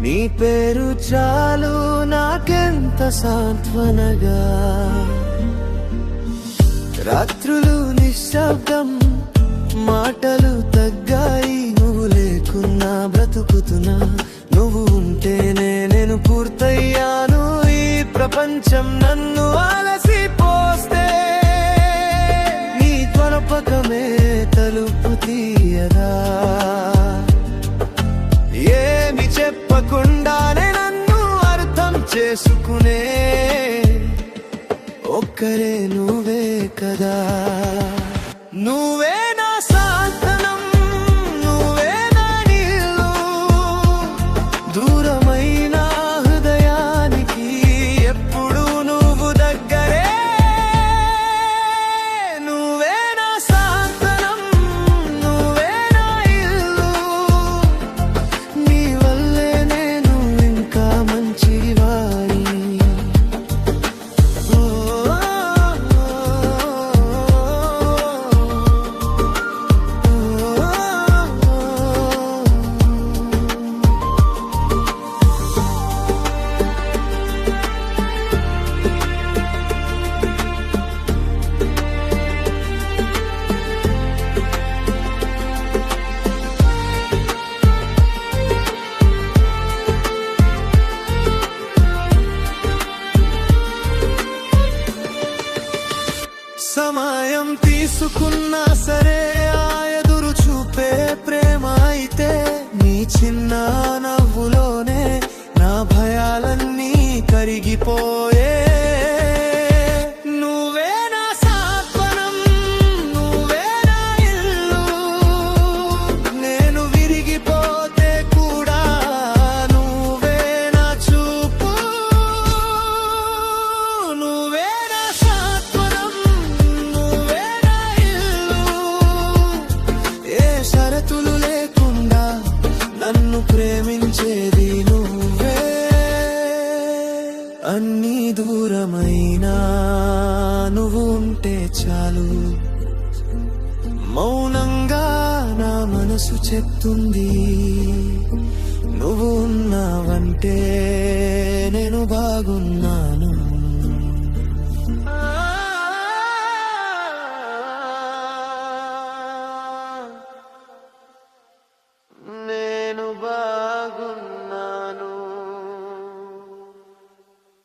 నీ పేరు చాలు నాకెంత సాంత్వనగా. రాత్రులు నిశ్శబ్దం మాటలు తగ్గాయి నువ్వు లేకున్నా బ్రతుకుతున్నా. నువ్వు ఉంటేనే నేను పూర్తయ్యాను ఈ ప్రపంచం నన్ను అలసి పోస్తే నీ త్వరపకమే తలుపు తీ నేనే ఒక్కరే నువ్వే కదా. నువ్వే సమయం తీసుకున్నా సరే ఆ ఎదురు చూపే ప్రేమ అయితే నీ చిన్న నవ్వులోనే నా భయాలన్నీ కరిగిపో అన్ని దూరమైనా నువ్వు ఉంటే చాలు. మౌనంగా నా మనసు చెప్తుంది. నువ్వు ఉన్నావంటే నేను బాగున్నా.